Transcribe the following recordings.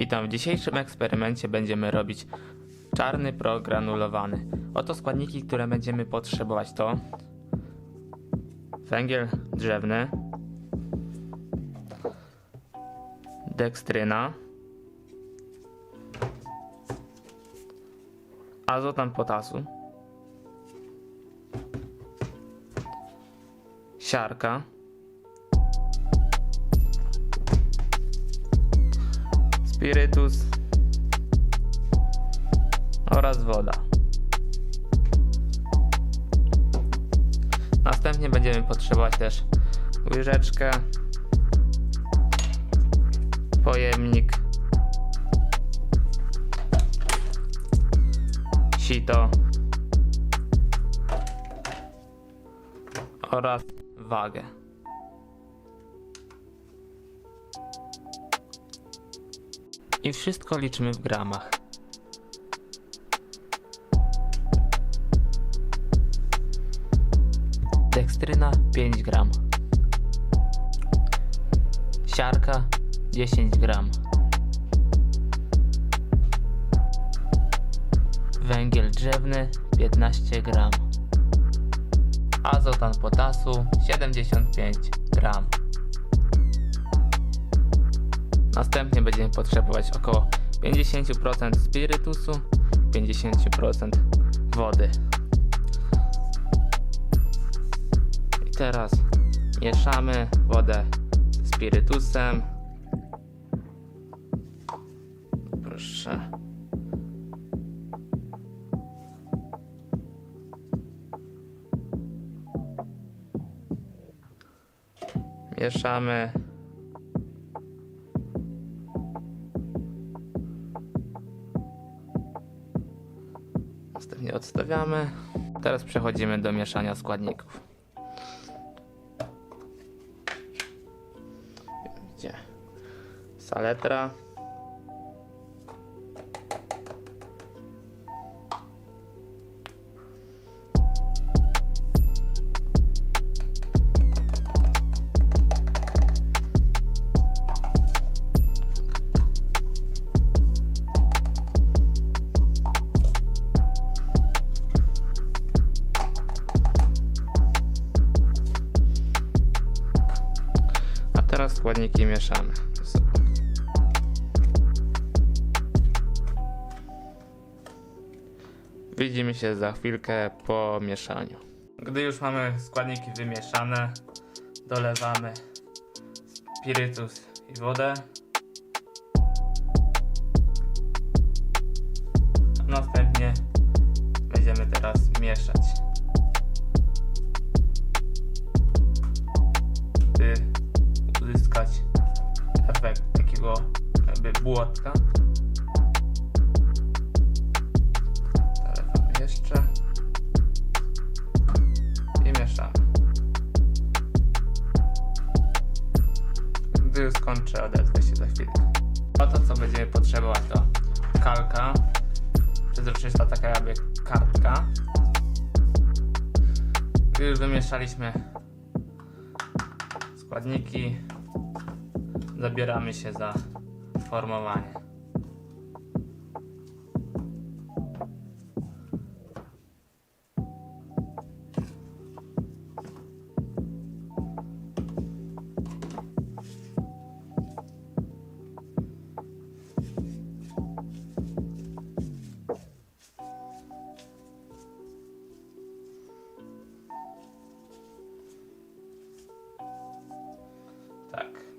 Witam. W dzisiejszym eksperymencie będziemy robić czarny progranulowany. Oto składniki, które będziemy potrzebować to węgiel drzewny, dekstryna, azotan potasu, siarka, spirytus oraz woda. Następnie będziemy potrzebować też łyżeczkę, pojemnik, sito oraz wagę. I wszystko liczymy w gramach. Dekstryna 5 gram. Siarka 10 gram. Węgiel drzewny 15 gram. Azotan potasu 75 gram. Następnie będziemy potrzebować około 50% spirytusu, 50% wody. I teraz mieszamy wodę ze spirytusem. Proszę. Mieszamy. Odstawiamy. Teraz przechodzimy do mieszania składników. Gdzie? Saletra. Składniki mieszamy. Widzimy się za chwilkę po mieszaniu. Gdy już mamy składniki wymieszane, dolewamy spirytus i wodę. Następnie będziemy teraz mieszać. Skończę, odezwę się za chwilkę. Oto co będziemy potrzebować to kalka, przezroczysta taka jakby kartka. Gdy już wymieszaliśmy składniki, zabieramy się za formowanie.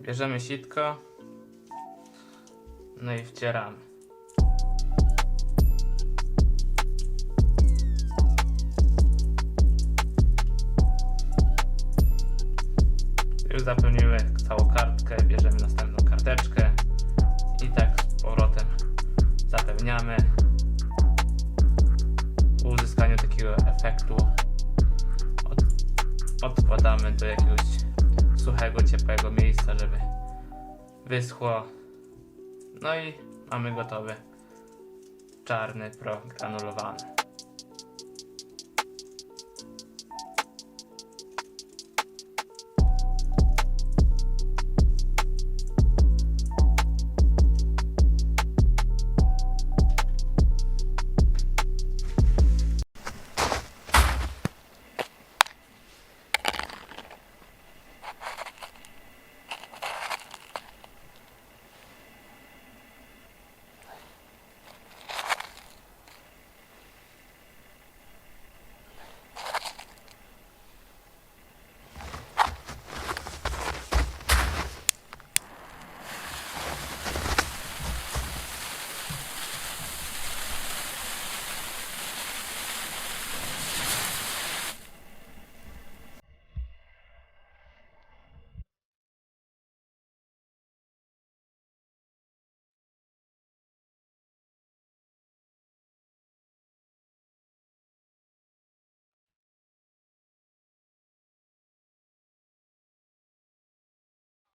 Bierzemy sitko, no i wcieramy. Już zapełnimy całą kartkę, bierzemy następną karteczkę i tak z powrotem zapełniamy. Po uzyskaniu takiego efektu od, odkładamy do jakiegoś suchego, ciepłego miejsca, żeby wyschło. No i mamy gotowy czarny pro granulowany.